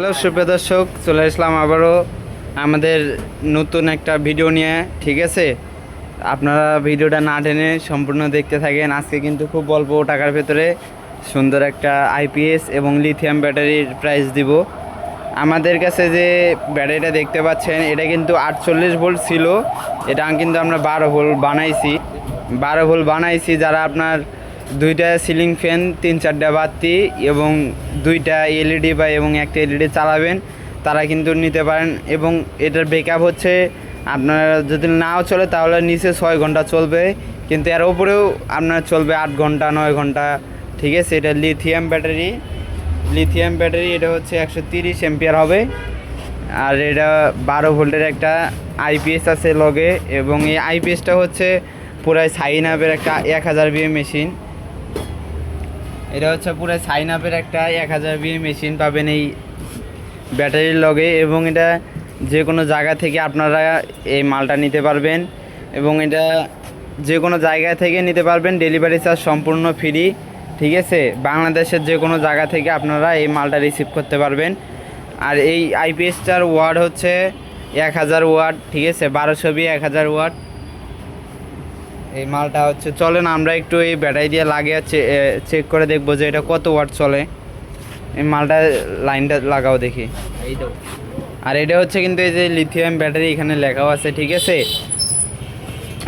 Hello সুপ্রিয় দর্শক চলে আসলাম আবারও আমাদের নতুন একটা ভিডিও নিয়ে, ঠিক আছে? আপনারা ভিডিওটা না টেনে সম্পূর্ণ দেখতে থাকেন। আজকে কিন্তু খুব অল্প টাকার ভেতরে সুন্দর একটা আইপিএস এবং লিথিয়াম ব্যাটারির প্রাইস দিব। আমাদের কাছে যে ব্যাটারিটা দেখতে পাচ্ছেন, এটা কিন্তু আটচল্লিশ ভোল্ট ছিল। এটা কিন্তু আমরা বারো ভোল্ট বানাইছি। বারো ভোল্ট বানাইছি যারা আপনার দুইটা সিলিং ফ্যান তিন চারটা বাতি এবং দুইটা এলইডি বা এবং একটা এলইডি চালাবেন, তারা কিন্তু নিতে পারেন এবং এটার ব্যাকআপ হচ্ছে আপনার যদি নাও চলে তাহলে নিচে ছয় ঘণ্টা চলবে, কিন্তু এর উপরেও আপনার চলবে আট ঘণ্টা, নয় ঘণ্টা, ঠিক আছে? এটা লিথিয়াম ব্যাটারি লিথিয়াম ব্যাটারি এটা হচ্ছে একশো তিরিশ এম্পিয়ার হবে। আর এটা বারো ভোল্টের একটা আইপিএস আছে লগে এবং এই আইপিএসটা হচ্ছে পুরাই সাইন আপের একটা এক হাজার বিএ মেশিন এটা হচ্ছে পুরো সাইন আপের একটা এক হাজার বিএ মেশিন পাবেন এই ব্যাটারির লগে এবং এটা যে কোনো জায়গা থেকে আপনারা এই মালটা নিতে পারবেন এবং এটা যে কোনো জায়গা থেকে নিতে পারবেন ডেলিভারি চার্জ সম্পূর্ণ ফ্রি ঠিক আছে? বাংলাদেশের যে কোনো জায়গা থেকে আপনারা এই মালটা রিসিভ করতে পারবেন। আর এই আইপিএসটার ওয়ার্ড হচ্ছে এক হাজার ওয়াট ঠিক আছে? বারোশো বি এক হাজার ওয়াট এই মালটা হচ্ছে চলেন আমরা একটু এই ব্যাটারি দিয়ে লাগে লাগিয়ে চেক করে দেখব যে এটা কত ওয়াট চলে। এই মালটা লাইনটা লাগাও দেখি। আর এটা হচ্ছে কিন্তু এই যে লিথিয়াম ব্যাটারি এখানে লেখাও আছে ঠিক আছে?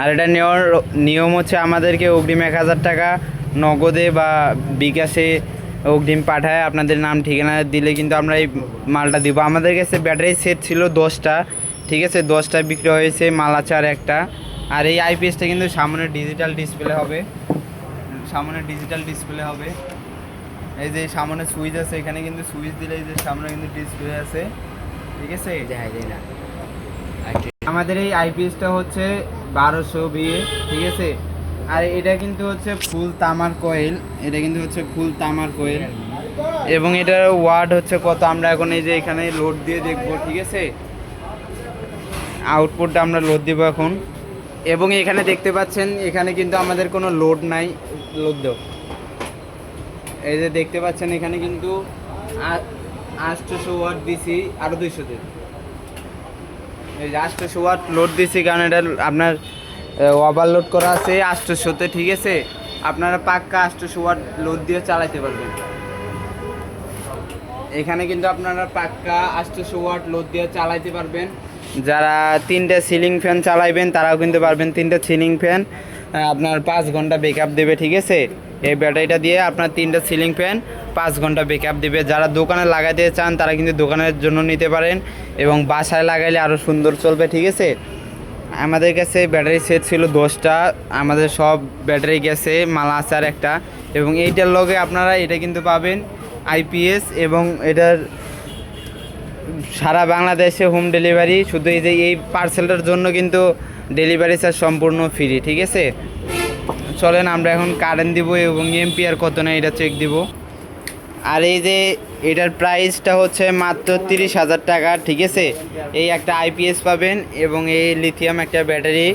আর এটা নেওয়ার নিয়ম হচ্ছে আমাদেরকে অগ্রিম এক হাজার টাকা নগদে বা বিকাশে অগ্রিম পাঠায় আপনাদের নাম ঠিকানা দিলে কিন্তু আমরা এই মালটা দিব। আমাদের কাছে ব্যাটারি সেট ছিল দশটা ঠিক আছে? দশটা বিক্রি হয়েছে মাল আছে আর একটা। আর এই আইপিএসটা কিন্তু সামনে ডিজিটাল ডিসপ্লে হবে। সামনে ডিজিটাল ডিসপ্লে হবে। এই যে সামনে সুইচ আছে এখানে কিন্তু সুইচ দিলে এই যে সামনে কিন্তু ডিসপ্লে আছে। ঠিক আছে? না। আমাদের এই আইপিএসটা হচ্ছে বারোশো বিয়ে ঠিক আছে? আর এটা কিন্তু হচ্ছে ফুল তামার কয়েল এটা কিন্তু হচ্ছে ফুল তামার কয়েল এবং এটার ওয়ার্ড হচ্ছে কত? আমরা এখন এই যে এখানে লোড দিয়ে দেখব ঠিক আছে? আউটপুটটা আমরা লোড দিব এখন। এবং এখানে দেখতে পাচ্ছেন, এখানে কিন্তু আমাদের কোনো লোড নাই। লোড দেও। এই যে দেখতে পাচ্ছেন, এখানে কিন্তু আটশোশো ওয়াট দিছি আরও দুইশো দিন। এই যে আটশোশো ওয়াট লোড দিছি, কারণ এটা আপনার ওভারলোড করা আছে আটশোশোতে ঠিক আছে? আপনারা পাক্কা আটশোশো ওয়াট লোড দিয়ে চালাইতে পারবেন। এখানে কিন্তু আপনারা পাক্কা আটশোশো ওয়াট লোড দিয়ে চালাইতে পারবেন। যারা তিনটে সিলিং ফ্যান চালাইবেন, তারাও কিন্তু পারবেন তিনটে সিলিং ফ্যান আপনার পাঁচ ঘণ্টা ব্যাকআপ দেবে, ঠিক আছে? এই ব্যাটারিটা দিয়ে আপনার তিনটে সিলিং ফ্যান পাঁচ ঘণ্টা ব্যাকআপ দেবে। যারা দোকানে লাগাতে চান, তারা কিন্তু দোকানের জন্য নিতে পারেন এবং বাসায় লাগাইলে আরও সুন্দর চলবে, ঠিক আছে? আমাদের কাছে ব্যাটারি সেট ছিল দশটা, আমাদের সব ব্যাটারি গেছে, মালা আছে আর একটা। এবং এইটার লগে আপনারা এটা কিন্তু পাবেন আইপিএস এবং এটার সারা বাংলাদেশে হোম ডেলিভারি শুধু এই যে এই পার্সেলটার জন্য কিন্তু ডেলিভারি চার্জ সম্পূর্ণ ফ্রি ঠিক আছে? চলেন, আমরা এখন কারেন্ট দিব এবং এমপিআর কত না এটা চেক দিব। আর এই যে এটার প্রাইসটা হচ্ছে মাত্র তিরিশ হাজার টাকা, ঠিক আছে? এই একটা আইপিএস পাবেন এবং এই লিথিয়াম একটা ব্যাটারি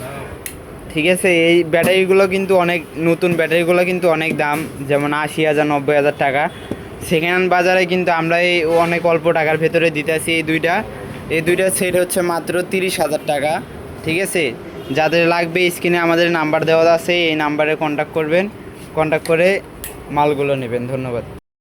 ঠিক আছে? এই ব্যাটারিগুলো কিন্তু অনেক, নতুন ব্যাটারিগুলো কিন্তু অনেক দাম, যেমন আশি হাজার, নব্বই হাজার টাকা। সেকেন্ড হ্যান্ড বাজারে কিন্তু আমরা এই অনেক অল্প টাকার ভেতরে দিতেছি এই দুইটা। এই দুইটা সেট হচ্ছে মাত্র তিরিশ হাজার টাকা, ঠিক আছে? যাদের লাগবে স্ক্রিনে আমাদের নাম্বার দেওয়া আছে, এই নাম্বারে কন্ট্যাক্ট করবেন। কন্ট্যাক্ট করে মালগুলো নেবেন, ধন্যবাদ।